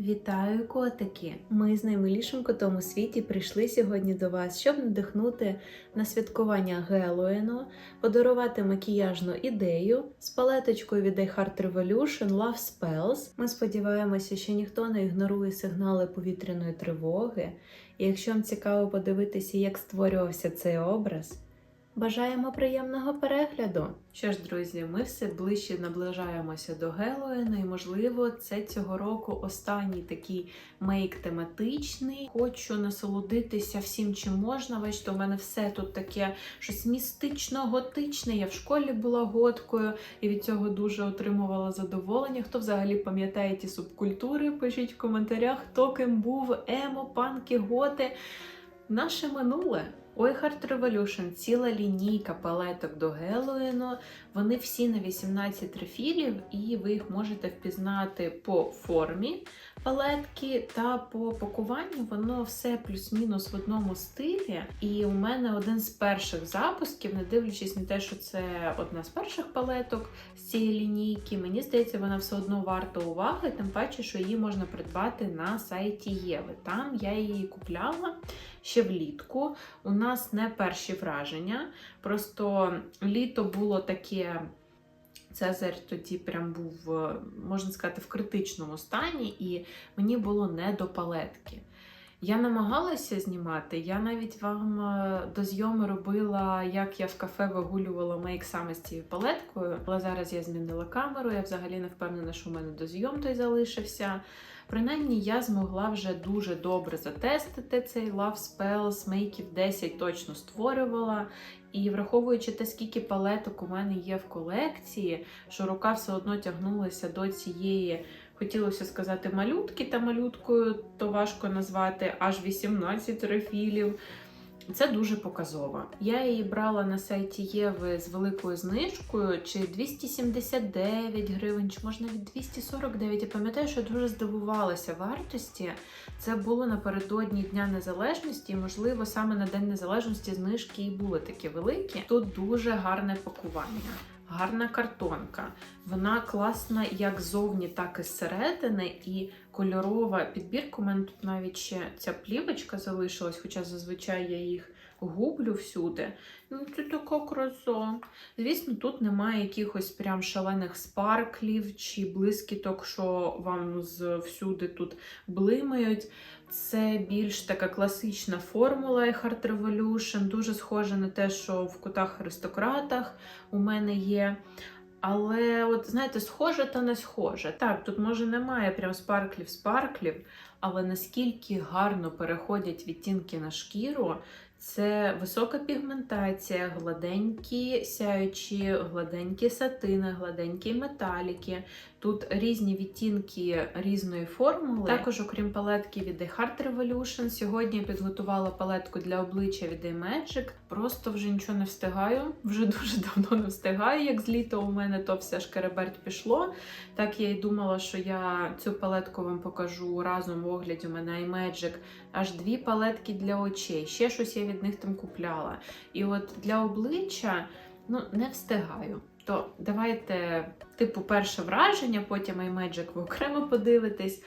Вітаю, котики! Ми з наймилішим котом у світі прийшли сьогодні до вас, щоб надихнути на святкування Гелоїну, подарувати макіяжну ідею з палеточкою від I Heart Revolution Love Spells. Ми сподіваємося, що ніхто не ігнорує сигнали повітряної тривоги. І якщо вам цікаво подивитися, як створювався цей образ, Бажаємо приємного перегляду! Що ж, друзі, ми все ближче наближаємося до Гелоїна, і можливо, це цього року останній такий мейк тематичний. Хочу насолодитися всім, чим можна. Бачите, у мене все тут таке щось містично-готичне. Я в школі була готкою і від цього дуже отримувала задоволення. Хто взагалі пам'ятає ті субкультури? Пишіть в коментарях, хто ким був емо, панки, готи. Наше минуле. Ой, Heart Revolution, ціла лінійка палеток до Гелоїну. Вони всі на 18 рефілів, і ви їх можете впізнати по формі палетки та по пакуванню. Воно все плюс-мінус в одному стилі. І у мене один з перших запусків, не дивлячись на те, що це одна з перших палеток з цієї лінійки, мені здається, вона все одно варта уваги, тим паче, що її можна придбати на сайті Єви. Там я її купляла ще влітку. У нас не перші враження. Просто літо було таке. Цезарь тоді прям був, е, можна сказати, в критичному стані, і мені було не до палетки. Я намагалася знімати, я навіть вам е, до зйоми робила, як я в кафе вигулювала мейк саме з цією палеткою. Але зараз я змінила камеру, я взагалі не впевнена, що у мене дозйом той залишився. Принаймні, я змогла вже дуже добре затестити цей Love Spells, мейків 10 точно створювала. І враховуючи те, скільки палеток у мене є в колекції, що рука все одно тягнулася до цієї, хотілося сказати, малютки та малюткою, то важко назвати аж 18 рефілів. Це дуже показово. Я її брала на сайті Єви з великою знижкою, чи 279 гривень, чи можна від 249. Я пам'ятаю, що дуже здивувалася вартості. Це було напередодні Дня Незалежності, і, можливо, саме на День Незалежності знижки і були такі великі. Тут дуже гарне пакування. Гарна картонка, вона класна як ззовні, так і зсередини, і кольорова підбірка. У мене тут навіть ще ця плівочка залишилась, хоча зазвичай я їх гублю всюди. Ну, це така краса. Звісно, тут немає якихось прям шалених спарклів чи блискіток, що вам всюди тут блимають. Це більш така класична формула I Heart Revolution, дуже схожа на те, що в кутах-аристократах у мене є. Але, от, знаєте, схоже та не схоже. Так, тут може немає прям спарклів-спарклів, але наскільки гарно переходять відтінки на шкіру, це висока пігментація, гладенькі сяючі, гладенькі сатини, гладенькі металіки. Тут різні відтінки різної формули. Також, окрім палетки від The Heart Revolution, сьогодні я підготувала палетку для обличчя від Magic. Просто вже нічого не встигаю. Вже дуже давно не встигаю. Як з літа у мене то все шкереберть пішло. Так я й думала, що я цю палетку вам покажу разом в огляді. У мене iMagic. Аж дві палетки для очей. Ще щось я від них там купляла. І от для обличчя ну, не встигаю. То давайте, типу, перше враження, потім iMagic ви окремо подивитесь.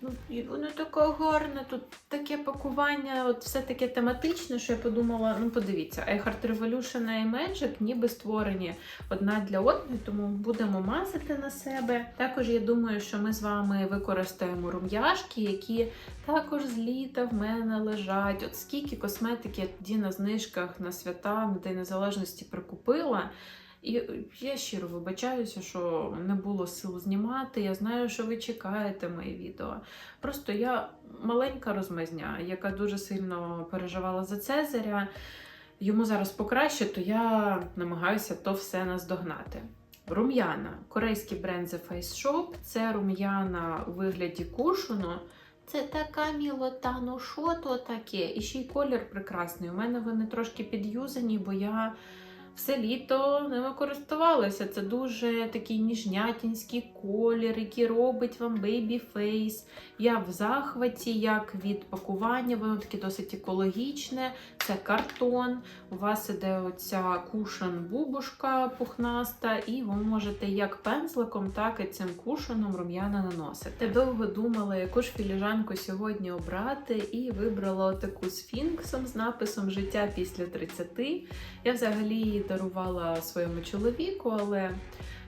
Ну, воно таке гарне, тут таке пакування, от все таке тематичне, що я подумала, ну подивіться, iHeart Revolution і iMagic ніби створені одна для одної, тому будемо мазати на себе. Також я думаю, що ми з вами використаємо рум'яшки, які також з літа в мене лежать. От скільки косметики я тоді на знижках на свята, на День Незалежності прикупила. І я щиро вибачаюся, що не було сил знімати. Я знаю, що ви чекаєте мої відео. Просто я маленька розмазня, яка дуже сильно переживала за Цезаря. Йому зараз покраще, то я намагаюся то все наздогнати. Рум'яна. Корейський бренд The Face Shop. Це рум'яна у вигляді кушуну. Це така мілота, ну що то таке? І ще й колір прекрасний. У мене вони трошки під'юзані, бо я все літо ними користувалася. Це дуже такий ніжнятінський колір, який робить вам бейбі фейс. Я в захваті, як від пакування, воно таке досить екологічне. Це картон. У вас іде оця кушан бубушка пухнаста, і ви можете як пензликом, так і цим кушаном рум'яна наносити. Довго думала, яку ж філіжанку сьогодні обрати, і вибрала таку з фінксом з написом Життя після 30. Я взагалі її дарувала своєму чоловіку, але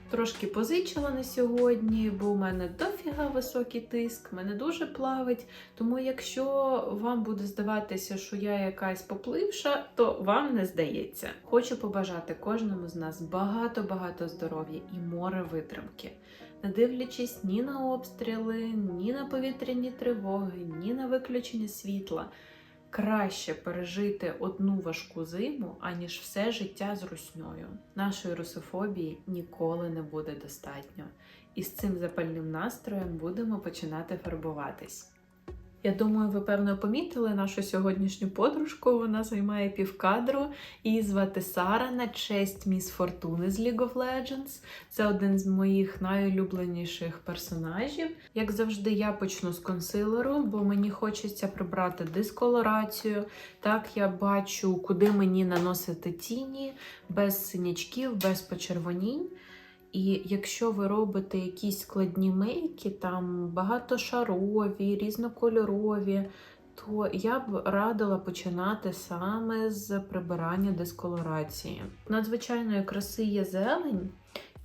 трошки позичила на сьогодні, бо у мене дофіга високий тиск, мене дуже плавить. Тому, якщо вам буде здаватися, що я якась попливша, то вам не здається. Хочу побажати кожному з нас багато-багато здоров'я і море витримки. Не дивлячись ні на обстріли, ні на повітряні тривоги, ні на виключення світла. Краще пережити одну важку зиму, аніж все життя з русньою. Нашої русофобії ніколи не буде достатньо. І з цим запальним настроєм будемо починати фарбуватись. Я думаю, ви певно помітили нашу сьогоднішню подружку. Вона займає півкадру. Її звати Сара на честь Міс Фортуни з League of Legends. Це один з моїх найулюбленіших персонажів. Як завжди, я почну з консилеру, бо мені хочеться прибрати дисколорацію. Так я бачу, куди мені наносити тіні без синячків, без почервонінь. І якщо ви робите якісь складні мейки, там багатошарові, різнокольорові, то я б радила починати саме з прибирання дисколорації. Надзвичайної краси є зелень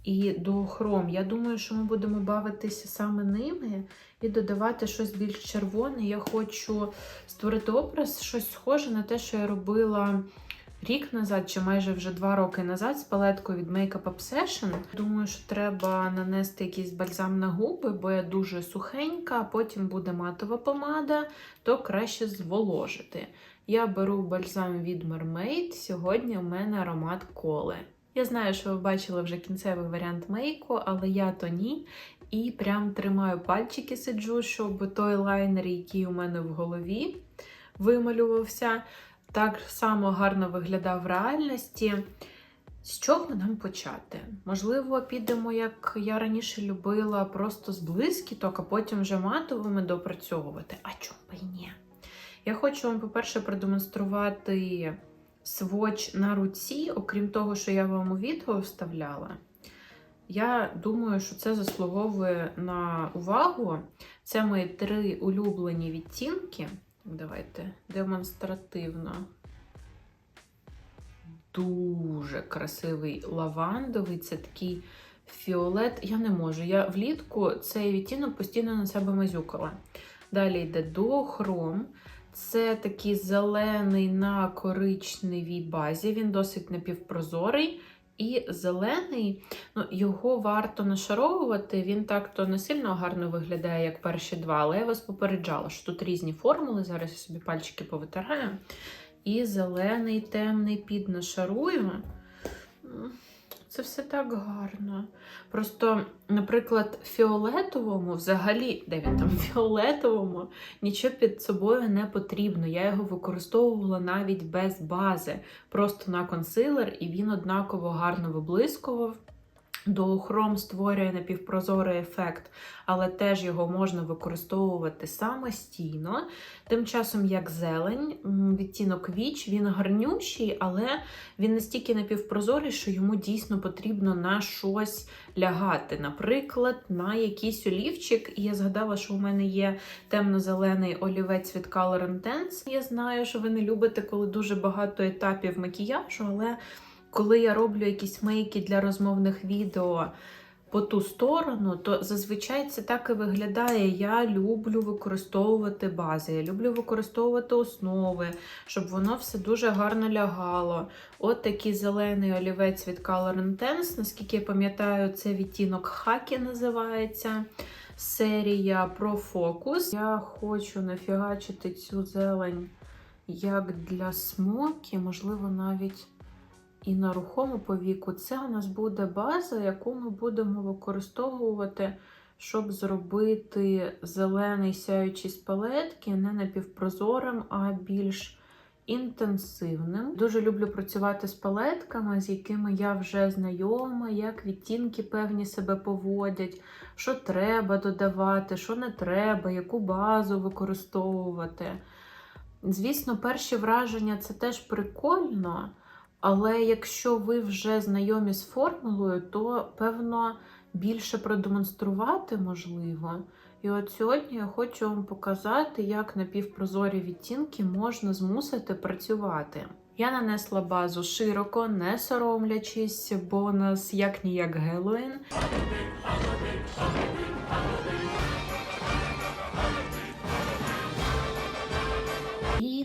і дуохром. Я думаю, що ми будемо бавитися саме ними і додавати щось більш червоне. Я хочу створити образ, щось схоже на те, що я робила рік назад, чи майже вже два роки назад, з палеткою від Makeup Obsession. Думаю, що треба нанести якийсь бальзам на губи, бо я дуже сухенька, а потім буде матова помада, то краще зволожити. Я беру бальзам від Mermaid. Сьогодні у мене аромат коли. Я знаю, що ви бачили вже кінцевий варіант мейку, але я то ні. І прям тримаю пальчики, сиджу, щоб той лайнер, який у мене в голові вималювався, так само гарно виглядав в реальності. З чого нам почати? Можливо, підемо, як я раніше любила, просто з блискіток, а потім вже матовими допрацьовувати. А чому б і ні? Я хочу вам, по-перше, продемонструвати своч на руці, окрім того, що я вам у відео вставляла. Я думаю, що це заслуговує на увагу. Це мої три улюблені відтінки. Давайте демонстративно. Дуже красивий лавандовий, це такий фіолет. Я не можу. Я влітку цей відтінок постійно на себе мазюкала. Далі йде дохром. Це такий зелений на коричневій базі. Він досить напівпрозорий. І зелений, ну, його варто нашаровувати, він так-то не сильно гарно виглядає, як перші два, але я вас попереджала, що тут різні формули. Зараз я собі пальчики повитираю. І зелений темний піднашарую. Це все так гарно. Просто, наприклад, фіолетовому, взагалі, де він там фіолетовому, нічого під собою не потрібно. Я його використовувала навіть без бази, просто на консилер, і він однаково гарно виблискував. Дуохром створює напівпрозорий ефект, але теж його можна використовувати самостійно. Тим часом, як зелень, відтінок віч, він гарнющий, але він настільки напівпрозорий, що йому дійсно потрібно на щось лягати. Наприклад, на якийсь олівчик. І я згадала, що у мене є темно-зелений олівець від Color Intense. Я знаю, що ви не любите, коли дуже багато етапів макіяжу, але коли я роблю якісь мейки для розмовних відео по ту сторону, то зазвичай це так і виглядає. Я люблю використовувати бази, я люблю використовувати основи, щоб воно все дуже гарно лягало. От такий зелений олівець від Color Intense, наскільки я пам'ятаю, це відтінок Хакі називається. Серія про фокус. Я хочу нафігачити цю зелень як для смокі, можливо, навіть і на рухому повіку. Це у нас буде база, яку ми будемо використовувати, щоб зробити зелений сяючий з палетки не напівпрозорим, а більш інтенсивним. Дуже люблю працювати з палетками, з якими я вже знайома, як відтінки певні себе поводять, що треба додавати, що не треба, яку базу використовувати. Звісно, перші враження це теж прикольно, але якщо ви вже знайомі з формулою, то певно більше продемонструвати можливо. І от сьогодні я хочу вам показати, як напівпрозорі відтінки можна змусити працювати. Я нанесла базу широко, не соромлячись, бо у нас як ніяк Гелоїн.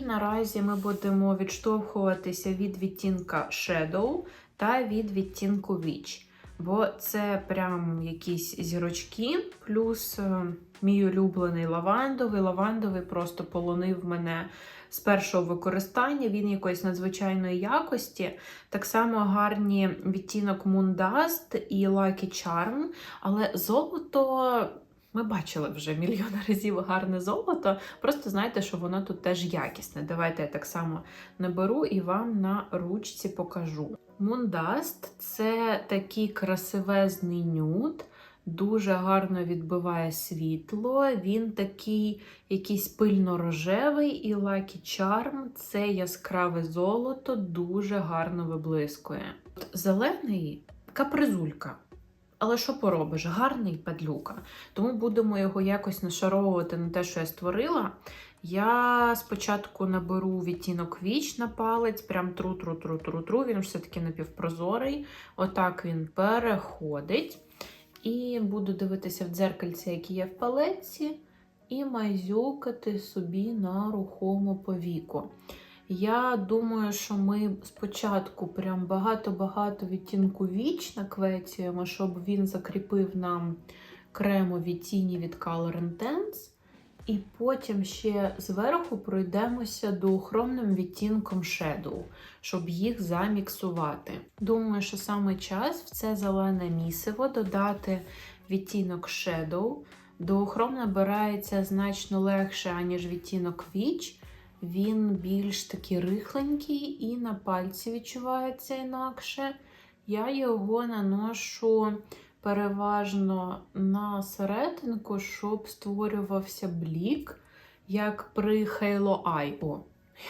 Наразі ми будемо відштовхуватися від відтінка Shadow та від відтінку Witch. Бо це прям якісь зірочки, плюс е, мій улюблений лавандовий. Лавандовий просто полонив мене з першого використання. Він якоїсь надзвичайної якості. Так само гарні відтінок Moon Dust і Lucky Charm. Але золото. Ми бачили вже мільйон разів гарне золото. Просто знайте, що воно тут теж якісне. Давайте я так само наберу і вам на ручці покажу. Мундаст це такий красивезний нюд, дуже гарно відбиває світло. Він такий якийсь пильно-рожевий, і Lucky Charm це яскраве золото, дуже гарно виблискує. От Зелений капризулька. Але що поробиш? Гарний падлюка. Тому будемо його якось нашаровувати на те, що я створила. Я спочатку наберу відтінок віч на палець, прям тру-тру-тру-тру-тру. Він все-таки напівпрозорий. Отак він переходить. І буду дивитися в дзеркальце, які є в палеці, і майзюкати собі на рухому повіку. Я думаю, що ми спочатку прям багато-багато відтінку віч наквеціємо, щоб він закріпив нам кремові тіні від Color Intense. І потім ще зверху пройдемося доохромним відтінком Shadow, щоб їх заміксувати. Думаю, що саме час в це зелене місиво додати відтінок Shadow. Доохром набирається значно легше, аніж відтінок Witch. Він більш такий рихленький і на пальці відчувається інакше. Я його наношу переважно на серединку, щоб створювався блік, як при Halo Eye.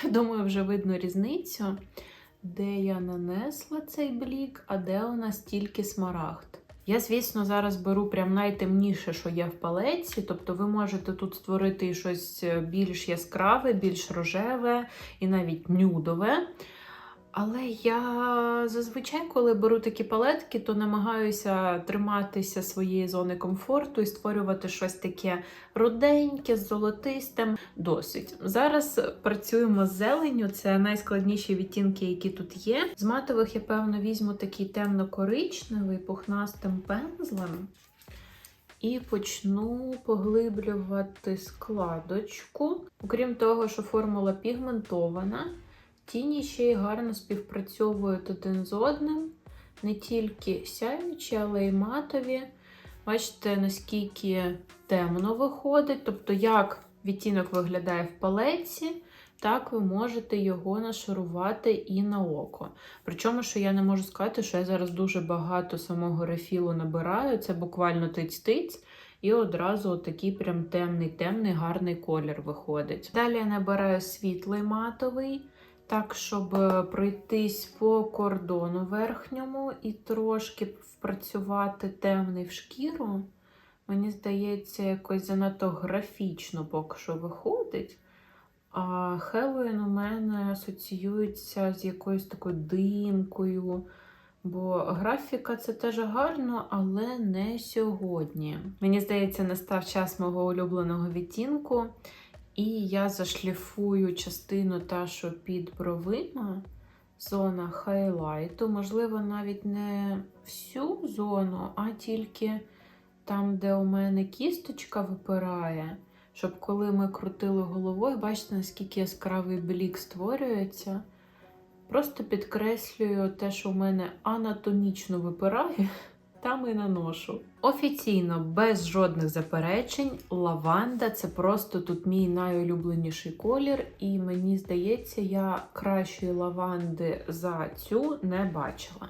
Я думаю, вже видно різницю, де я нанесла цей блік, а де у нас тільки смарагд. Я, звісно, зараз беру прям найтемніше, що є в палеці, тобто ви можете тут створити щось більш яскраве, більш рожеве і навіть нюдове. Але я зазвичай, коли беру такі палетки, то намагаюся триматися своєї зони комфорту і створювати щось таке руденьке, з золотистим. Досить. Зараз працюємо з зеленню, це найскладніші відтінки, які тут є. З матових я, певно, візьму такий темно-коричневий пухнастим пензлем. І почну поглиблювати складочку. Окрім того, що формула пігментована. Тіні ще й гарно співпрацьовують один з одним, не тільки сяючі, але й матові. Бачите, наскільки темно виходить. Тобто, як відтінок виглядає в палеці, так ви можете його нашарувати і на око. Причому, що я не можу сказати, що я зараз дуже багато самого рефілу набираю, це буквально тиць-тиць. І одразу такий прям темний-темний, гарний колір виходить. Далі я набираю світлий матовий. Так, щоб пройтись по кордону верхньому і трошки впрацювати темний в шкіру, мені здається, якось занадто графічно поки що виходить. А Хеллоуін у мене асоціюється з якоюсь такою димкою. Бо графіка це теж гарно, але не сьогодні. Мені здається, настав час мого улюбленого відтінку. І я зашліфую частину та, що під бровима, зона хайлайту. Можливо, навіть не всю зону, а тільки там, де у мене кісточка випирає. Щоб коли ми крутили головою, бачите, наскільки яскравий блік створюється. Просто підкреслюю те, що у мене анатомічно випирає. Там і наношу. Офіційно, без жодних заперечень, лаванда це просто тут мій найулюбленіший колір, і мені здається, я кращої лаванди за цю не бачила.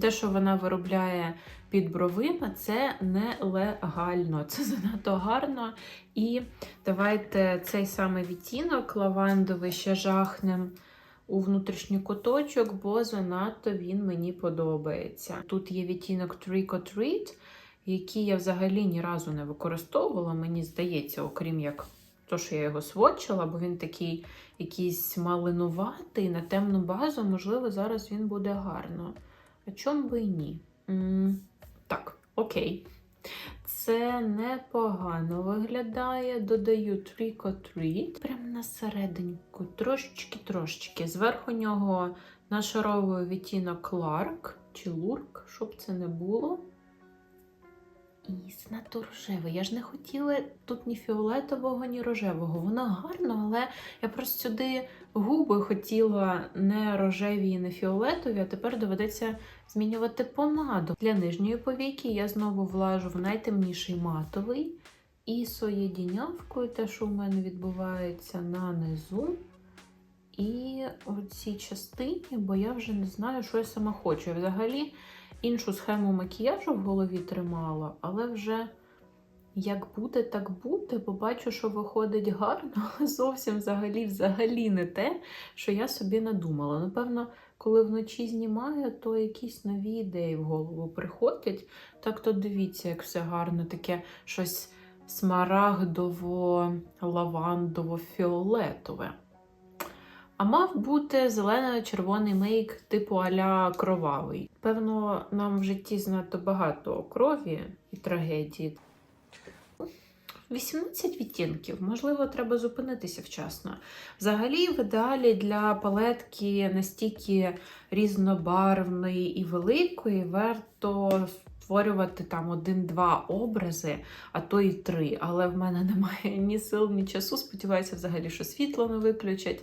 Те, що вона виробляє під бровима, це нелегально. Це занадто гарно. І давайте цей самий відтінок лавандовий ще жахнем у внутрішній куточок, бо занадто він мені подобається. Тут є відтінок Trick or Treat, який я взагалі ні разу не використовувала, мені здається, окрім як то, що я його сводчила, бо він такий якийсь малинуватий на темну базу, можливо, зараз він буде гарно. А чому би і ні? М, так, окей. Це непогано виглядає. Додаю Trick or Treat. Прямо на серединку, трошечки-трошечки. Зверху нього нашаровую відтінок Ларк чи Лурк, щоб це не було. І знато рожеве. Я ж не хотіла тут ні фіолетового, ні рожевого. Воно гарно, але я просто сюди губи хотіла не рожеві і не фіолетові, а тепер доведеться змінювати помаду. Для нижньої повіки я знову влажу в найтемніший матовий і соєдінявкою, те, що у мене відбувається на низу. І в цій частині, бо я вже не знаю, що я сама хочу. Я взагалі іншу схему макіяжу в голові тримала, але вже як буде, так буде, бо бачу, що виходить гарно, але зовсім взагалі, взагалі не те, що я собі надумала. Напевно, коли вночі знімаю, то якісь нові ідеї в голову приходять. Так то дивіться, як все гарно, таке щось смарагдово-лавандово-фіолетове. А мав бути зелено-червоний мейк типу аля кровавий. Певно, нам в житті занадто багато крові і трагедії. 18 відтінків, можливо, треба зупинитися вчасно. Взагалі, в ідеалі для палетки настільки різнобарвної і великої, варто створювати там один-два образи, а то і три. Але в мене немає ні сил, ні часу. Сподіваюся, взагалі, що світло не виключать.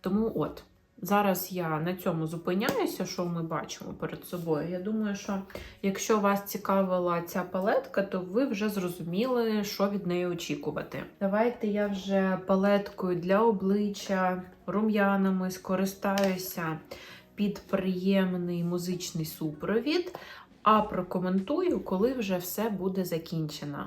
Тому от. Зараз я на цьому зупиняюся, що ми бачимо перед собою. Я думаю, що якщо вас цікавила ця палетка, то ви вже зрозуміли, що від неї очікувати. Давайте я вже палеткою для обличчя рум'янами скористаюся під приємний музичний супровід, а прокоментую, коли вже все буде закінчено.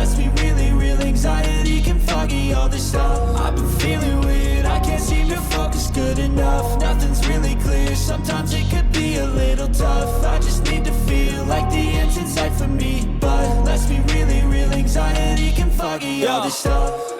let's be really real, anxiety can foggy all this stuff. I've been feeling weird, I can't seem to focus good enough. Nothing's really clear, sometimes it could be a little tough. I just need to feel like the end's in sight for me. But let's be really real, anxiety can foggy all this stuff.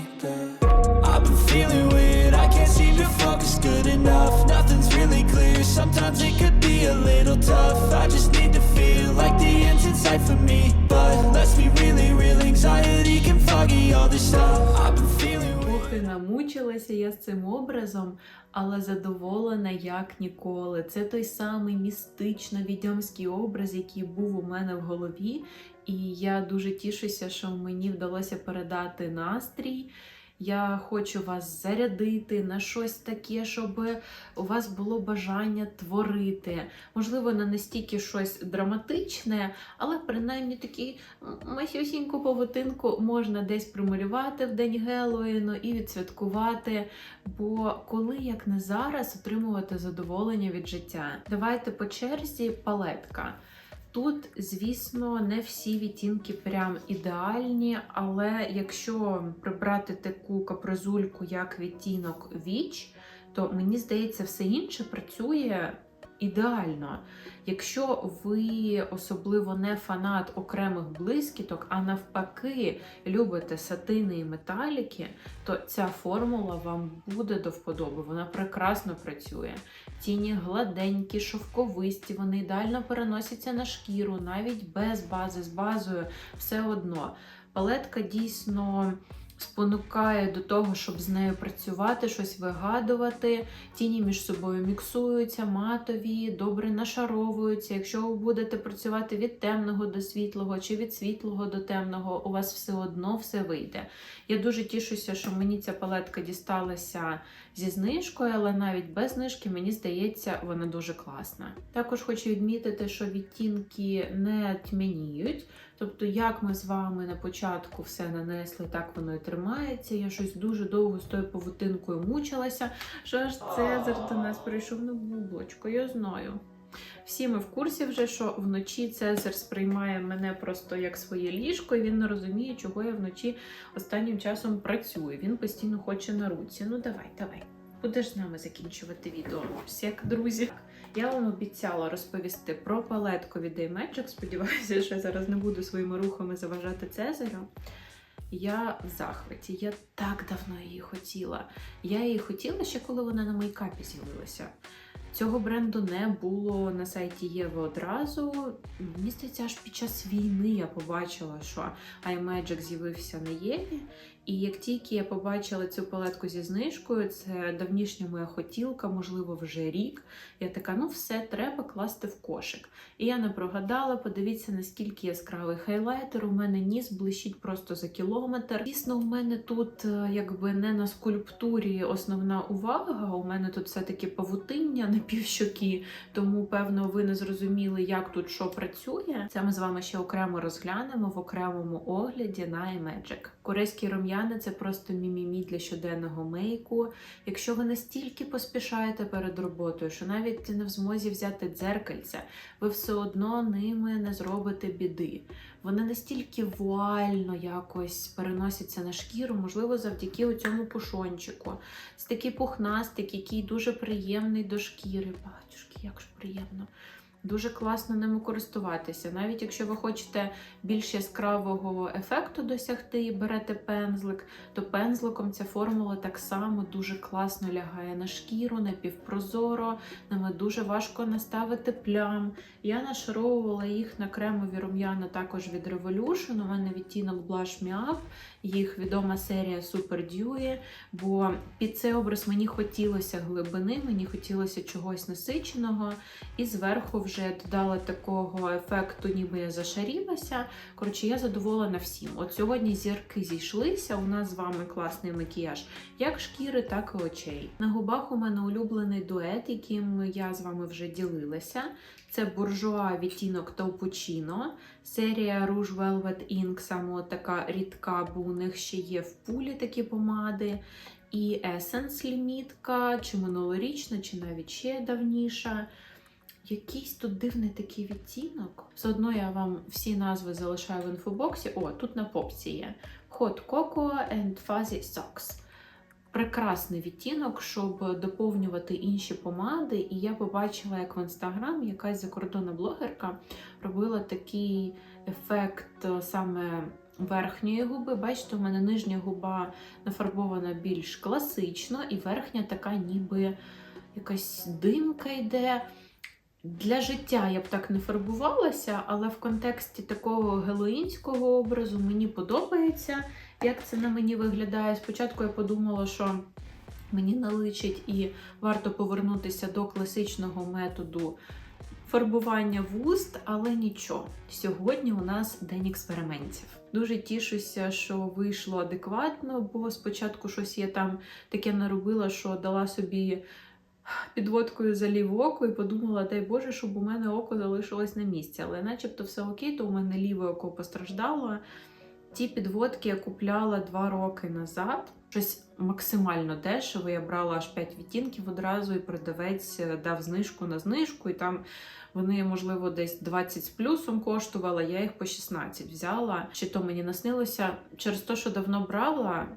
I've been feeling weird, I can't seem to focus good enough Nothing's really clear, sometimes it could be a little tough I just need to feel like the end's in sight for me But let's be really real, anxiety can foggy all this stuff I've been feeling weird намучилася я з цим образом, але задоволена як ніколи. Це той самий містично відьомський образ, який був у мене в голові. І я дуже тішуся, що мені вдалося передати настрій. Я хочу вас зарядити на щось таке, щоб у вас було бажання творити. Можливо, не настільки щось драматичне, але принаймні такий масюсіньку павутинку можна десь прималювати в день Геловіну і відсвяткувати. Бо коли як не зараз отримувати задоволення від життя? Давайте по черзі палетка. Тут, звісно, не всі відтінки прям ідеальні, але якщо прибрати таку капризульку, як відтінок Віч, то мені здається, все інше працює ідеально. Якщо ви особливо не фанат окремих блискіток, а навпаки любите сатини і металіки, то ця формула вам буде до вподоби. Вона прекрасно працює. Тіні гладенькі, шовковисті, вони ідеально переносяться на шкіру, навіть без бази, з базою все одно. Палетка дійсно спонукає до того, щоб з нею працювати, щось вигадувати. Тіні між собою міксуються, матові, добре нашаровуються. Якщо ви будете працювати від темного до світлого чи від світлого до темного, у вас все одно все вийде. Я дуже тішуся, що мені ця палетка дісталася зі знижкою, але навіть без знижки, мені здається, вона дуже класна. Також хочу відмітити, що відтінки не тьмяніють. Тобто, як ми з вами на початку все нанесли, так воно і тримається. Я щось дуже довго з тою павутинкою мучилася. Що аж Цезар до нас прийшов на бублочку, я знаю. Всі ми в курсі вже, що вночі Цезар сприймає мене просто як своє ліжко, і він не розуміє, чого я вночі останнім часом працюю. Він постійно хоче на руці. Ну давай, давай. Будеш з нами закінчувати відео. Як друзі. Я вам обіцяла розповісти про палетку від Daymagic. Сподіваюся, що я зараз не буду своїми рухами заважати Цезарю. Я в захваті. Я так давно її хотіла. Я її хотіла ще коли вона на мейкапі з'явилася. Цього бренду не було на сайті Єви одразу. Мені аж під час війни я побачила, що iMagic з'явився на Єві. І як тільки я побачила цю палетку зі знижкою, це давнішня моя хотілка, можливо, вже рік. Я така, ну все, треба класти в кошик. І я не прогадала, подивіться, наскільки яскравий хайлайтер. У мене ніс блищить просто за кілометр. Дійсно, у мене тут е, якби не на скульптурі основна увага. У мене тут все-таки павутиння на півщоки, тому, певно, ви не зрозуміли, як тут що працює. Це ми з вами ще окремо розглянемо в окремому огляді на iMagic. Корейські рум'яни це просто мімімі для щоденного мейку. Якщо ви настільки поспішаєте перед роботою, що навіть не в змозі взяти дзеркальця, ви все одно ними не зробите біди. Вони настільки вуально якось переносяться на шкіру, можливо, завдяки цьому пушончику. Це такий пухнастик, який дуже приємний до шкіри. Батюшки, як ж приємно. Дуже класно ними користуватися. Навіть якщо ви хочете більш яскравого ефекту досягти і берете пензлик, то пензликом ця формула так само дуже класно лягає на шкіру, напівпрозоро, ними дуже важко наставити плям. Я нашаровувала їх на кремові рум'яна також від Revolution. У мене відтінок Blush Me Up, їх відома серія Super Dewy, бо під цей образ мені хотілося глибини, мені хотілося чогось насиченого, і зверху вже додала такого ефекту, ніби я зашарілася. Коротше, я задоволена всім. От сьогодні зірки зійшлися. У нас з вами класний макіяж, як шкіри, так і очей. На губах у мене улюблений дует, яким я з вами вже ділилася. Це буржуа відтінок Таупучино, серія Rouge Velvet Ink, саме така рідка, бо у них ще є в пулі такі помади. І Essence лімітка, чи минулорічна, чи навіть ще давніша. Якийсь тут дивний такий відтінок. Все одно я вам всі назви залишаю в інфобоксі. О, тут на попці є. Hot Cocoa and Fuzzy Socks. Прекрасний відтінок, щоб доповнювати інші помади. І я побачила, як в інстаграм якась закордонна блогерка робила такий ефект е, саме верхньої губи. Бачите, у мене нижня губа нафарбована більш класично, і верхня така, ніби якась димка йде. Для життя я б так не фарбувалася, але в контексті такого гелоїнського образу мені подобається, як це на мені виглядає. Спочатку я подумала, що мені наличить і варто повернутися до класичного методу фарбування вуст, але нічого. Сьогодні у нас день експериментів. Дуже тішуся, що вийшло адекватно, бо спочатку щось я там таке наробила, що дала собі підводкою за ліве око і подумала, дай Боже, щоб у мене око залишилось на місці. Але начебто все окей, то у мене ліве око постраждало. Ті підводки я купляла два роки назад. Щось максимально дешево. Я брала аж 5 відтінків одразу, і продавець дав знижку на знижку, і там вони, можливо, десь 20 з плюсом коштували, я їх по 16 взяла. Чи то мені наснилося через те, що давно брала.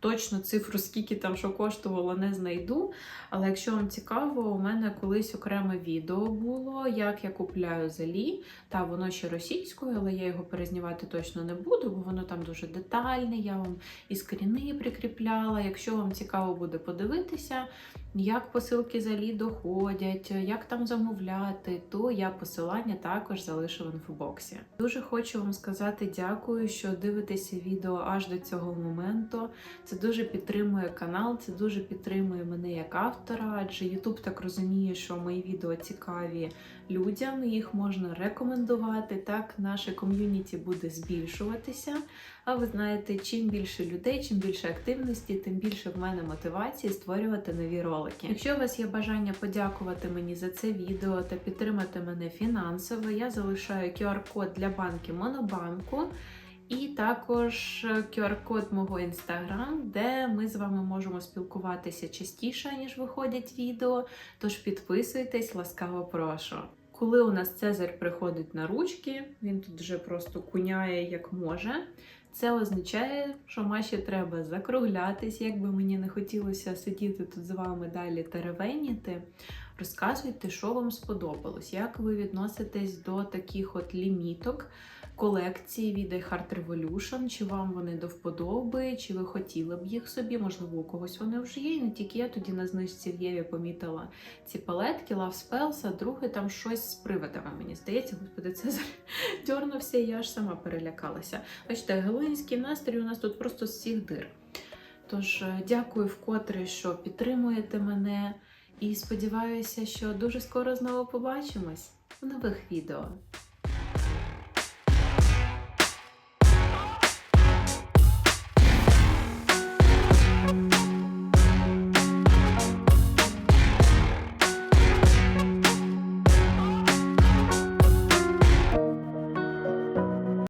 Точно цифру, скільки там що коштувало, не знайду. Але якщо вам цікаво, у мене колись окреме відео було, як я купляю залі. Та воно ще російською, але я його перезнімати точно не буду, бо воно там дуже детальне. Я вам і скріни прикріпляла. Якщо вам цікаво буде подивитися, як посилки залі доходять, як там замовляти, то я посилання також залишу в інфобоксі. Дуже хочу вам сказати дякую, що дивитеся відео аж до цього моменту. Це дуже підтримує канал, це дуже підтримує мене як автора, адже YouTube так розуміє, що мої відео цікаві людям, їх можна рекомендувати. Так, наше ком'юніті буде збільшуватися. А ви знаєте, чим більше людей, чим більше активності, тим більше в мене мотивації створювати нові ролики. Якщо у вас є бажання подякувати мені за це відео та підтримати мене фінансово, я залишаю QR-код для банки Монобанку. І також QR-код мого інстаграм, де ми з вами можемо спілкуватися частіше, ніж виходять відео. Тож підписуйтесь, ласкаво прошу. Коли у нас Цезарь приходить на ручки, він тут вже просто куняє як може. Це означає, що Маші треба закруглятись, як би мені не хотілося сидіти тут з вами далі та ревеніти. Розказуйте, що вам сподобалось, як ви відноситесь до таких от ліміток колекції від I Heart Revolution, чи вам вони до вподоби, чи ви хотіли б їх собі, можливо, у когось вони вже є. І не тільки я тоді на знижці в Єві помітила ці палетки, Love Spells, а друге там щось з привидами, мені здається, господи, це дьорнувся, і я аж сама перелякалася. Бачите, гелоїнський настрій у нас тут просто з всіх дир. Тож, е, дякую вкотре, що підтримуєте мене, і сподіваюся, що дуже скоро знову побачимось у нових відео.